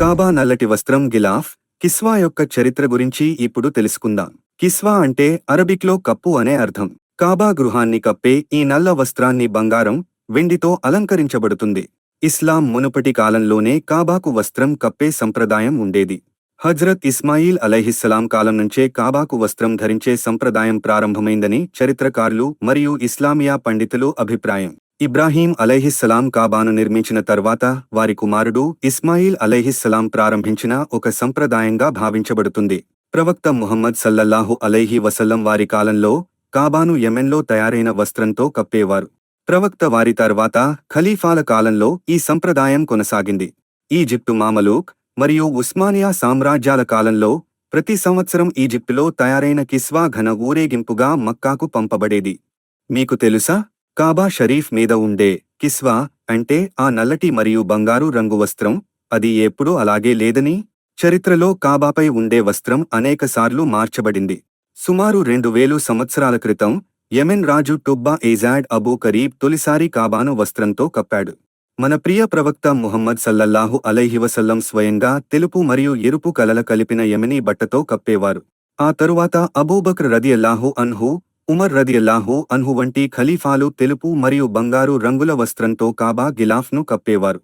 కాబా నల్లటి వస్త్రం గిలాఫ్ కిస్వా యొక్క చరిత్ర గురించి ఇప్పుడు తెలుసుకుందాం. కిస్వా అంటే అరబిక్లో కప్పు అనే అర్థం. కాబా గృహాన్ని కప్పే ఈ నల్ల వస్త్రాన్ని బంగారం వెండితో అలంకరించబడుతుంది. ఇస్లాం మునుపటి కాలంలోనే కాబాకు వస్త్రం కప్పే సంప్రదాయం ఉండేది. హజ్రత్ ఇస్మాయిల్ అలైహిస్సలాం కాలం నుంచే కాబాకు వస్త్రం ధరించే సంప్రదాయం ప్రారంభమైందని చరిత్రకారులు మరియు ఇస్లామియా పండితులు అభిప్రాయం. ఇబ్రాహీం అలైహిస్సలాం కాబాను నిర్మించిన తర్వాత వారి కుమారుడు ఇస్మాయిల్ అలైహిస్సలాం ప్రారంభించిన ఒక సంప్రదాయంగా భావించబడుతుంది. ప్రవక్త ముహమ్మద్ సల్లల్లాహు అలైహి వసల్లం వారి కాలంలో కాబాను యెమెన్లో తయారైన వస్త్రంతో కప్పేవారు. ప్రవక్త వారి తర్వాత ఖలీఫాల కాలంలో ఈ సంప్రదాయం కొనసాగింది. ఈజిప్టు మామలూక్ మరియు ఉస్మానియా సామ్రాజ్యాల కాలంలో ప్రతి సంవత్సరం ఈజిప్టులో తయారైన కిస్వా ఘన ఊరేగింపుగా మక్కాకు పంపబడేది. మీకు తెలుసా? కాబా షరీఫ్ మీద ఉండే కిస్వా అంటే ఆ నల్లటి మరియు బంగారు రంగు వస్త్రం అది ఎప్పుడూ అలాగే లేదని? చరిత్రలో కాబాపై ఉండే వస్త్రం అనేకసార్లు మార్చబడింది. సుమారు రెండు వేలు సంవత్సరాల క్రితం యెమెన్ రాజు టుబ్బా ఏజాడ్ అబూ కరీబ్ తొలిసారి కాబాను వస్త్రంతో కప్పాడు. మన ప్రియ ప్రవక్త ముహమ్మద్ సల్లల్లాహు అలైహివసల్లం స్వయంగా తెలుపు మరియు ఎరుపు కలల కలిపిన యెమెనీ బట్టతో కప్పేవారు. ఆ తరువాత అబూబక్ర్ రదియల్లాహు అన్హు ఉమర్ రదియల్లాహో అన్హు వంటి ఖలీఫాలు తెలుపు మరియు బంగారు రంగుల వస్త్రంతో కాబా గిలాఫ్ను కప్పేవారు.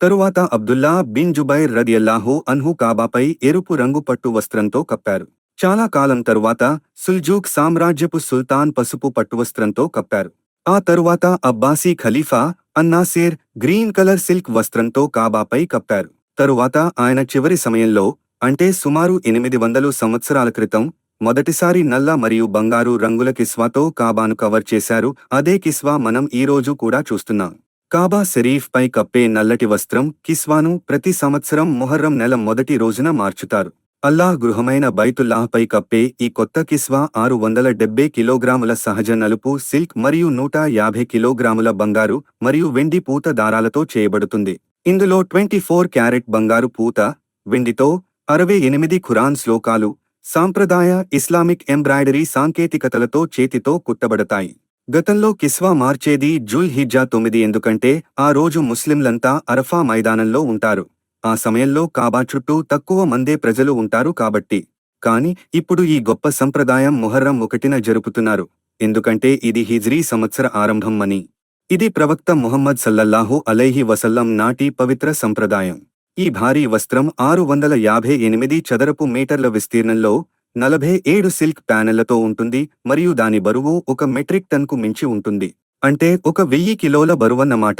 తరువాత అబ్దుల్లా బిన్ జుబైర్ రదియల్లాహో అన్హు కాబాపై ఎరుపు రంగు పట్టు వస్త్రంతో కప్పారు. చాలా కాలం తరువాత సుల్జూక్ సామ్రాజ్యపు సుల్తాన్ పసుపు పట్టువస్త్రంతో కప్పారు. ఆ తరువాత అబ్బాసీ ఖలీఫా అన్నాసేర్ గ్రీన్ కలర్ సిల్క్ వస్త్రంతో కాబాపై కప్పారు. తరువాత ఆయన చివరి సమయంలో అంటే సుమారు ఎనిమిది వందలు సంవత్సరాల క్రితం మొదటిసారి నల్ల మరియు బంగారు రంగుల కిస్వాతో కాబాను కవర్ చేశారు. అదే కిస్వా మనం ఈరోజు కూడా చూస్తున్నాం. కాబా షరీఫ్ పై కప్పే నల్లటి వస్త్రం కిస్వాను ప్రతి సంవత్సరం మొహర్రం నెల మొదటి రోజున మార్చుతారు. అల్లాహ్ గృహమైన బైతుల్లాహ్పై కప్పే ఈ కొత్త కిస్వా ఆరు వందల డెబ్బై కిలోగ్రాముల సహజ నలుపు సిల్క్ మరియు నూట యాభై కిలోగ్రాముల బంగారు మరియు వెండి పూత దారాలతో చేయబడుతుంది. ఇందులో ట్వంటీ ఫోర్ క్యారెట్ బంగారు పూత వెండితో అరవై ఎనిమిది ఖురాన్ శ్లోకాలు సాంప్రదాయ ఇస్లామిక్ ఎంబ్రాయిడరీ సాంకేతికతలతో చేతితో కుట్టబడతాయి. గతంలో కిస్వా మార్చేది జుల్ హిజ్జా తొమ్మిది ఎందుకంటే ఆ రోజు ముస్లింలంతా అరఫా మైదానంలో ఉంటారు. ఆ సమయంలో కాబా చుట్టూ తక్కువ మందే ప్రజలు ఉంటారు కాబట్టి. కాని ఇప్పుడు ఈ గొప్ప సంప్రదాయం ముహర్రం ఒకటిన జరుపుతున్నారు. ఎందుకంటే ఇది హిజ్రీ సంవత్సర ఆరంభం అని. ఇది ప్రవక్త ముహమ్మద్ సల్లల్లాహు అలైహి వసల్లం నాటి పవిత్ర సంప్రదాయం. ఈ భారీ వస్త్రం ఆరు వందల యాభై ఎనిమిది చదరపు మీటర్ల విస్తీర్ణంలో నలభై ఏడు సిల్క్ ప్యానెళ్ళతో ఉంటుంది మరియు దాని బరువు ఒక మెట్రిక్ టన్కు మించి ఉంటుంది. అంటే ఒక వెయ్యి కిలోల బరువన్నమాట.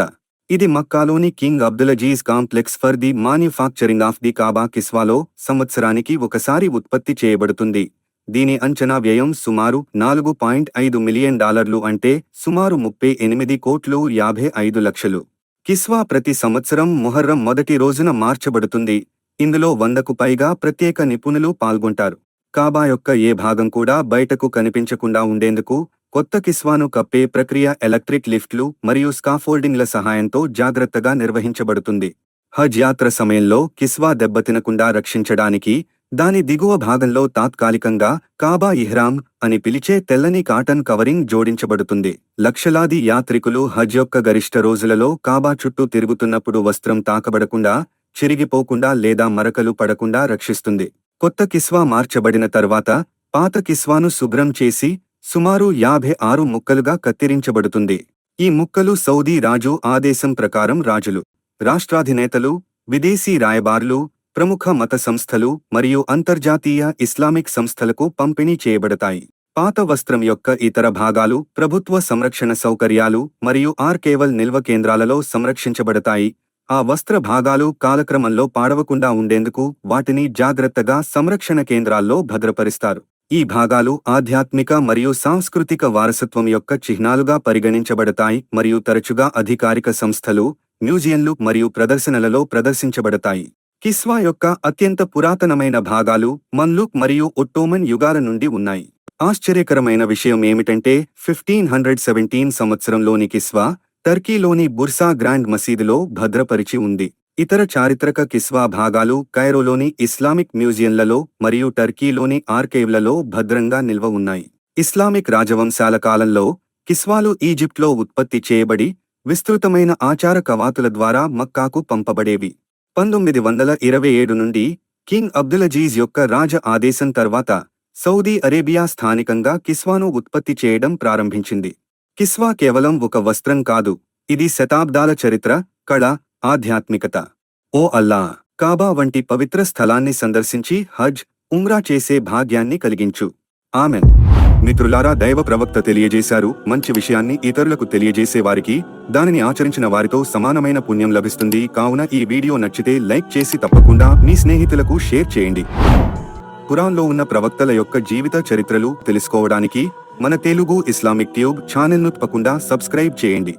ఇది మక్కాలోని king Abdulaziz complex for the manufacturing of the Kaaba కిస్వాలో సంవత్సరానికి ఒకసారి ఉత్పత్తి చేయబడుతుంది. దీని అంచనా వ్యయం సుమారు నాలుగు పాయింట్ ఐదు మిలియన్ డాలర్లు అంటే సుమారు ముప్పై ఎనిమిది కోట్లు యాభై ఐదు లక్షలు. కిస్వా ప్రతి సంవత్సరం మొహర్రం మొదటి రోజున మార్చబడుతుంది. ఇందులో వందకు పైగా ప్రత్యేక నిపుణులు పాల్గొంటారు. కాబా యొక్క ఏ భాగం కూడా బయటకు కనిపించకుండా ఉండేందుకు కొత్త కిస్వాను కప్పే ప్రక్రియ ఎలక్ట్రిక్ లిఫ్ట్లు మరియు స్కాఫోల్డింగ్ల సహాయంతో జాగ్రత్తగా నిర్వహించబడుతుంది. హజ్ యాత్ర సమయంలో కిస్వా దెబ్బతినకుండా రక్షించడానికి దాని దిగువ భాగంలో తాత్కాలికంగా కాబా ఇహ్రామ్ అని పిలిచే తెల్లని కాటన్ కవరింగ్ జోడించబడుతుంది. లక్షలాది యాత్రికులు హజ్ యొక్క గరిష్ట రోజులలో కాబా చుట్టూ తిరుగుతున్నప్పుడు వస్త్రం తాకబడకుండా చిరిగిపోకుండా లేదా మరకలు పడకుండా రక్షిస్తుంది. కొత్త కిస్వా మార్చబడిన తర్వాత పాత కిస్వాను శుభ్రం చేసి సుమారు యాభై ఆరు ముక్కలుగా కత్తిరించబడుతుంది. ఈ ముక్కలు సౌదీ రాజు ఆదేశం ప్రకారం రాజులు రాష్ట్రాధినేతలు విదేశీ రాయబారులు ప్రముఖ మత సంస్థలు మరియు అంతర్జాతీయ ఇస్లామిక్ సంస్థలకు పంపిణీ చేయబడతాయి. పాత వస్త్రం యొక్క ఇతర భాగాలు ప్రభుత్వ సంరక్షణ సౌకర్యాలు మరియు ఆర్కేవల్ నిల్వ కేంద్రాలలో సంరక్షించబడతాయి. ఆ వస్త్ర భాగాలు కాలక్రమంలో పాడవకుండా ఉండేందుకు వాటిని జాగ్రత్తగా సంరక్షణ కేంద్రాల్లో భద్రపరుస్తారు. ఈ భాగాలు ఆధ్యాత్మిక మరియు సాంస్కృతిక వారసత్వం యొక్క చిహ్నాలుగా పరిగణించబడతాయి మరియు తరచుగా అధికారిక సంస్థలు మ్యూజియంలు మరియు ప్రదర్శనలలో ప్రదర్శించబడతాయి. కిస్వా యొక్క అత్యంత పురాతనమైన భాగాలు మన్లుక్ మరియు ఒట్టోమన్ యుగాల నుండి ఉన్నాయి. ఆశ్చర్యకరమైన విషయం ఏమిటంటే ఫిఫ్టీన్ హండ్రెడ్ సెవెంటీన్ సంవత్సరంలోని కిస్వా టర్కీలోని బుర్సా గ్రాండ్ మసీదులో భద్రపరిచి ఉంది. ఇతర చారిత్రక కిస్వా భాగాలు కైరోలోని ఇస్లామిక్ మ్యూజియంలలో మరియు టర్కీలోని ఆర్కైవ్లలో భద్రంగా నిల్వ ఉన్నాయి. ఇస్లామిక్ రాజవంశాల కాలంలో కిస్వాలు ఈజిప్ట్లో ఉత్పత్తి చేయబడి విస్తృతమైన ఆచార కవాతుల ద్వారా మక్కాకు పంపబడేవి. పంతొమ్మిది వందల ఇరవై ఏడు నుండి కింగ్ అబ్దులజీజ్ యొక్క రాజ ఆదేశం తర్వాత సౌదీ అరేబియా స్థానికంగా కిస్వాను ఉత్పత్తి చేయడం ప్రారంభించింది. కిస్వా కేవలం ఒక వస్త్రం కాదు ఇది శతాబ్దాల చరిత్ర కళ ఆధ్యాత్మికత. ఓ అల్లా! కాబా వంటి పవిత్ర స్థలాన్ని సందర్శించి హజ్ ఉమ్రా చేసే భాగ్యాన్ని కలిగించు. ఆమెన్. మిత్రులారా దైవ ప్రవక్త తెలియజేశారు మంచి విషయాన్ని ఇతరులకు తెలియజేసే వారికి దానిని ఆచరించిన వారితో సమానమైన పుణ్యం లభిస్తుంది. కావున ఈ వీడియో నచ్చితే లైక్ చేసి తప్పకుండా మీ స్నేహితులకు షేర్ చేయండి. ఖురాన్లో ఉన్న ప్రవక్తల యొక్క జీవిత చరిత్రలు తెలుసుకోవడానికి మన తెలుగు ఇస్లామిక్ ట్యూబ్ ఛానల్ను తప్పకుండా సబ్స్క్రైబ్ చేయండి.